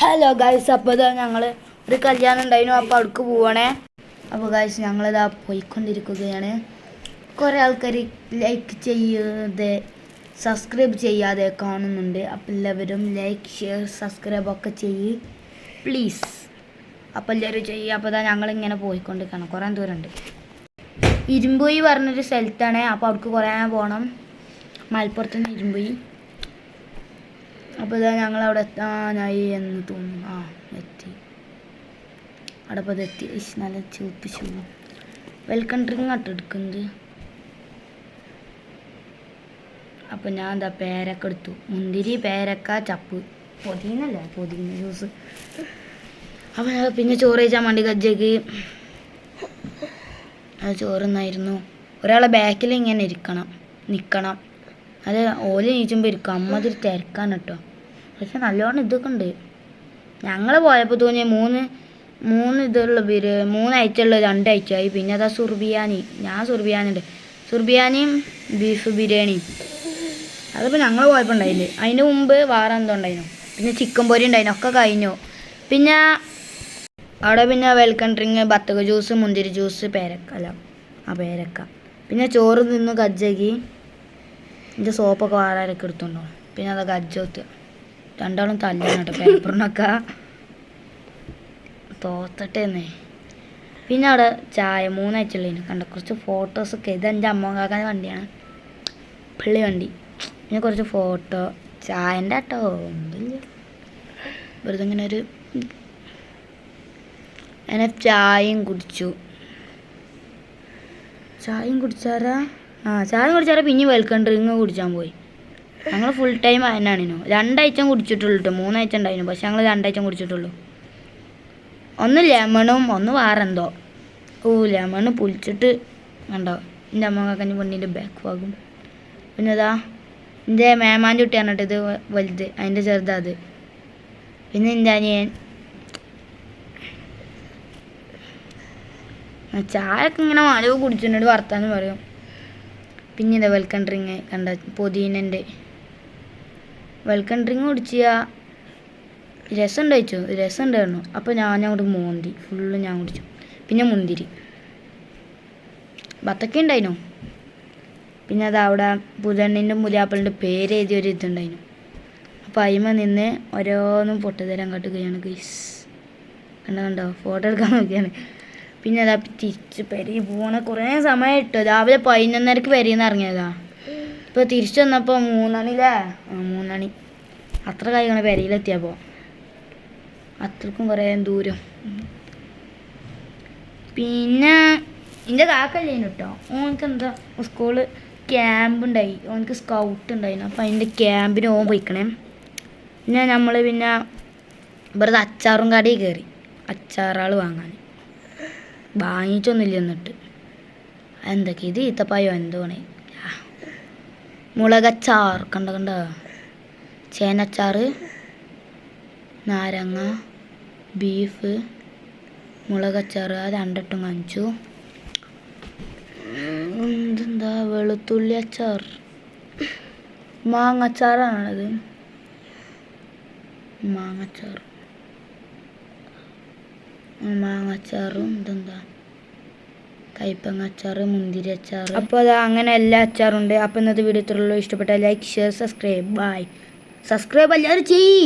Hello guys അപ്പോൾ ഇതാ ഞങ്ങൾ ഒരു കല്യാണം ഉണ്ടായിരുന്നു അപ്പോൾ അവിടേക്ക് പോവണേ. അപ്പോൾ ഗൈസ് ഞങ്ങളിതാ പോയിക്കൊണ്ടിരിക്കുകയാണ്. കുറേ ആൾക്കാർ ലൈക്ക് ചെയ്യാതെ സബ്സ്ക്രൈബ് ചെയ്യാതെ കാണുന്നുണ്ട്. അപ്പോൾ എല്ലാവരും ലൈക്ക് ഷെയർ സബ്സ്ക്രൈബ് ഒക്കെ ചെയ്യ് പ്ലീസ് അപ്പോൾ എല്ലാവരും ചെയ്യുക അപ്പോൾ ഇതാ ഞങ്ങളിങ്ങനെ പോയിക്കൊണ്ടിരിക്കണം. കുറേ ദൂരമുണ്ട് ഇരുമ്പുയി പറഞ്ഞൊരു സ്ഥലത്താണ്. അപ്പോൾ അവിടേക്ക് കുറേ പോകണം മലപ്പുറത്ത് നിന്ന് ഇരുമ്പുയി. അപ്പോൾ ഇതാ ഞങ്ങൾ അവിടെ എത്താനായി എന്ന് തോന്നുന്നു. ആ എത്തി. അവിടെ അപ്പോൾ എത്തി. നല്ല ചൂപ്പ് വെൽക്കം ഡ്രിങ്ക് ആട്ടോ എടുക്കുന്നത്. അപ്പോൾ ഞാൻ എന്താ പേരക്ക എടുത്തു. മുന്തിരി പേരക്ക ചപ്പ്. പൊതിനല്ലേ പൊതിന ജ്യൂസ് അപ്പോൾ ഞാൻ പിന്നെ ചോറ് കഴിച്ചാൽ കജ്ജക്ക് അത് ചോറുന്നായിരുന്നു. ഒരാളെ ബാക്കിൽ ഇങ്ങനെ ഇരിക്കണം. നിൽക്കണം അത് ഓൽ നീച്ചുമ്പോൾ ഇരിക്കും. അമ്മ തിരി തിരക്കാണ് കേട്ടോ. പക്ഷെ നല്ലോണം ഇതൊക്കെ ഉണ്ട് ഞങ്ങൾ പോയപ്പോൾ തോന്നിയ മൂന്ന് മൂന്ന് ഇതുള്ള പേര് രണ്ട് ആയി. പിന്നെ അതാ സുർബിയാനി. ഞാൻ സുർബിയാനി ഉണ്ട് സുർബിയാനിയും ബീഫ് ബിരിയാണിയും അതിപ്പോൾ ഞങ്ങൾ പോയപ്പോൾ ഉണ്ടായില്ല അതിന് മുമ്പ് വേറെ എന്തോ ഉണ്ടായിരുന്നു പിന്നെ ചിക്കൻ പൊരി ഉണ്ടായിരുന്നു ഒക്കെ കഴിഞ്ഞു. പിന്നെ അവിടെ പിന്നെ വെൽക്കം ഡ്രിങ്ക് ബത്തക ജ്യൂസ് മുന്തിരി ജ്യൂസ് പേരക്ക അല്ല ആ പേരക്ക. പിന്നെ ചോറ് നിന്ന് കജ്ജകി എന്റെ സോപ്പൊക്കെ വാരാരൊക്കെ എടുത്തുണ്ടോ? പിന്നെ അത് ഗജ്ജോത്ത് രണ്ടാളും തല്ലാണ് പേപ്പറിനൊക്കെ. തോത്തട്ടേന്നേ. പിന്നെ അവിടെ ചായ മൂന്നാഴ്ചയുള്ളതിന് കണ്ട കുറച്ച് ഫോട്ടോസൊക്കെ ഇത് എന്റെ അമ്മ കാക്കാൻ വണ്ടിയാണ്. പള്ളി വണ്ടി. പിന്നെ കുറച്ച് ഫോട്ടോ ചായന്റെ ഒന്നുമില്ല. വെറുതെ ഇങ്ങനെ ഒരു അങ്ങനെ ചായയും കുടിച്ചു. ചായയും കുടിച്ചാരാ? ആ ചായ കുടിച്ചാരാ പിന്നെ വെൽക്കം ഡ്രിങ്ക് കുടിച്ചാൻ പോയി. ഞങ്ങൾ ഫുൾ ടൈം അതിനാണിനു രണ്ടാഴ്ച കുടിച്ചിട്ടുള്ളൂ കേട്ടോ മൂന്നാഴ്ച ഉണ്ടായിരുന്നു പക്ഷെ ഞങ്ങൾ രണ്ടാഴ്ച കുടിച്ചിട്ടുള്ളൂ. ഒന്ന് ലെമണും ഒന്ന് വേറെന്തോ. ഓ ലെമണ് പുളിച്ചിട്ട് കണ്ടോ? എന്റെ അമ്മക്കാക്കന്റെ പെണ്ണിന്റെ ബാക്ക് ഭാഗം പിന്നെ ഇതാ എന്റെ മേമാന്റെ കുട്ടിയാണ് കേട്ടോ ഇത് വലുത്. അതിന്റെ ചെറുതാ അത്. പിന്നെ എന്റെ അനിയൻ. ആ ചായയൊക്കെ ഇങ്ങനെ മാലവ് കുടിച്ചിട്ടുണ്ട് വർത്താനം പറയും. പിന്നെ ഇതാ വെൽക്കം ഡ്രിങ്ക് കണ്ട പൊതീനന്റെ വെൽക്കം ഡ്രിങ്ക് കുടിച്ചാ രസം ഉണ്ടായിച്ചു രസം ഉണ്ടായിരുന്നു അപ്പോൾ ഞാൻ അങ്ങോട്ട് മോന്തി. ഫുള്ള് ഞാൻ കുടിച്ചു. പിന്നെ മുന്തിരി. ബത്തക്ക ഉണ്ടായിനു? പിന്നെ അത് അവിടെ പുതണ്ണിന്റെ മുലാപ്പളിന്റെ പേര് എഴുതിയ ഒരു ഇതുണ്ടായിരുന്നു അപ്പോൾ അയിമ നിന്ന് ഓരോന്നും പൊട്ടുതരാൻ അങ്ങോട്ട് കഴിയാണ് ഗൈസ് കണ്ടോ ഫോട്ടോ എടുക്കാൻ നോക്കിയാണ്. പിന്നെ അതാ തിരിച്ച് പെരയിൽ പോണ കുറേ സമയം ഇട്ടു രാവിലെ പതിനൊന്നരക്ക് പെരയിൽ നിന്ന് ഇറങ്ങിയതാ. ഇപ്പോൾ തിരിച്ചു വന്നപ്പോൾ മൂന്നണിയില്ലേ ആ മൂന്നണി. അത്ര കാര്യങ്ങൾ പെരയിലെത്തിയപ്പോൾ അത്രക്കും കുറേ ദൂരം. പിന്നെ എന്റെ കാക്കല്ലേനു കേട്ടോ ഓനക്ക് എന്താ സ്കൂൾ ക്യാമ്പ് ഉണ്ടായി ഓനക്ക് സ്കൗട്ട് ഉണ്ടായിരുന്നു അപ്പോൾ അതിന്റെ ക്യാമ്പിന് ഓൻ പോയിക്കണേ. പിന്നെ നമ്മൾ പിന്നെ വെറുതെ അച്ചാറും കടയിൽ കയറി അച്ചാറാൾ വാങ്ങാൻ വാങ്ങിച്ചൊന്നുമില്ല എന്നിട്ട്. എന്തൊക്കെ ഇത് ഈത്തപ്പായോ എന്തോണേ മുളകച്ചാർ. കണ്ട കണ്ട? ചേനച്ചാറ് നാരങ്ങ ബീഫ് മുളകച്ചാർ. അത് രണ്ടിട്ടും കാണിച്ചു എന്താ വെളുത്തുള്ളി അച്ചാർ. മാങ്ങച്ചാറാണത്. മാങ്ങച്ചാർ. മാങ്ങച്ചാറും ഇതെന്താ? കയ്പങ്ങ അച്ചാർ മുന്തിരി അച്ചാർ അപ്പോൾ അത് അങ്ങനെ എല്ലാ അച്ചാറുണ്ട്. അപ്പോൾ ഇന്നത്തെ വീഡിയോ ഇത്രയുള്ളൂ ഇഷ്ടപ്പെട്ട like share subscribe. Bye. Subscribe എല്ലാവരും ചെയ്യ്.